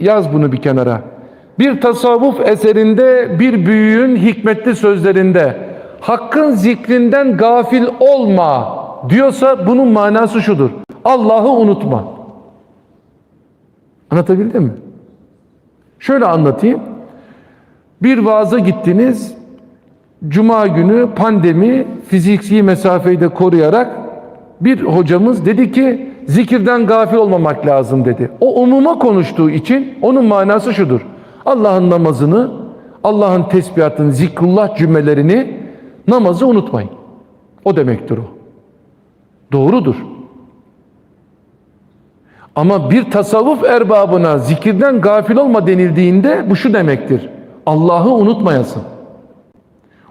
yaz bunu bir kenara. Bir tasavvuf eserinde bir büyüğün hikmetli sözlerinde hakkın zikrinden gafil olma diyorsa bunun manası şudur. Allah'ı unutma. Anlatabildim mi? Şöyle anlatayım. Bir vaaza gittiniz. Cuma günü pandemi fiziki mesafeyi de koruyarak bir hocamız dedi ki zikirden gafil olmamak lazım dedi. O umuma konuştuğu için onun manası şudur. Allah'ın namazını, Allah'ın tesbihatını, zikrullah cümlelerini namazı unutmayın. O demektir o. Doğrudur. Ama bir tasavvuf erbabına zikirden gafil olma denildiğinde bu şu demektir. Allah'ı unutmayasın.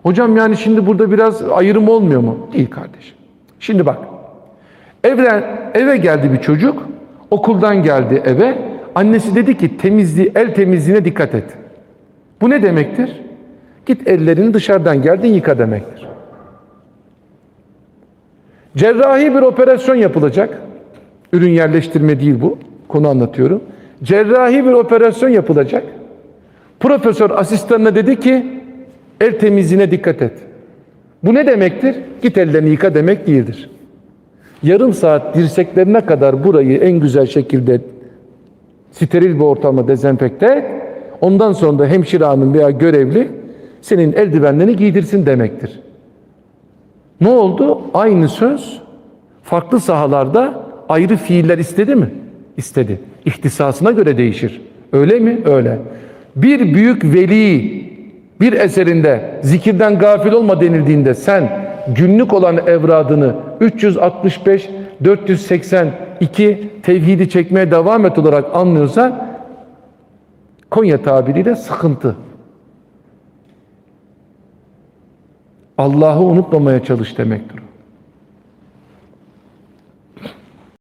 Hocam yani şimdi burada biraz ayrım olmuyor mu? Değil kardeşim. Şimdi bak. Evden, eve geldi bir çocuk. Okuldan geldi eve. Annesi dedi ki temizliği, el temizliğine dikkat et. Bu ne demektir? Git ellerini dışarıdan geldin yıka demektir. Cerrahi bir operasyon yapılacak. Ürün yerleştirme değil bu. Konu anlatıyorum. Cerrahi bir operasyon yapılacak. Profesör asistanına dedi ki el temizliğine dikkat et. Bu ne demektir? Git ellerini yıka demek değildir. Yarım saat dirseklerine kadar burayı en güzel şekilde steril bir ortamda dezenfekte. Ondan sonra da hemşire hanım veya görevli senin eldivenlerini giydirsin demektir. Ne oldu? Aynı söz farklı sahalarda ayrı fiiller istedi mi? İstedi. İhtisasına göre değişir. Öyle mi? Öyle. Bir büyük veli bir eserinde zikirden gafil olma denildiğinde sen günlük olan evradını 365 482 tevhidi çekmeye devam et olarak anlıyorsan Konya tabiriyle sıkıntı. Allah'ı unutmamaya çalış demektir.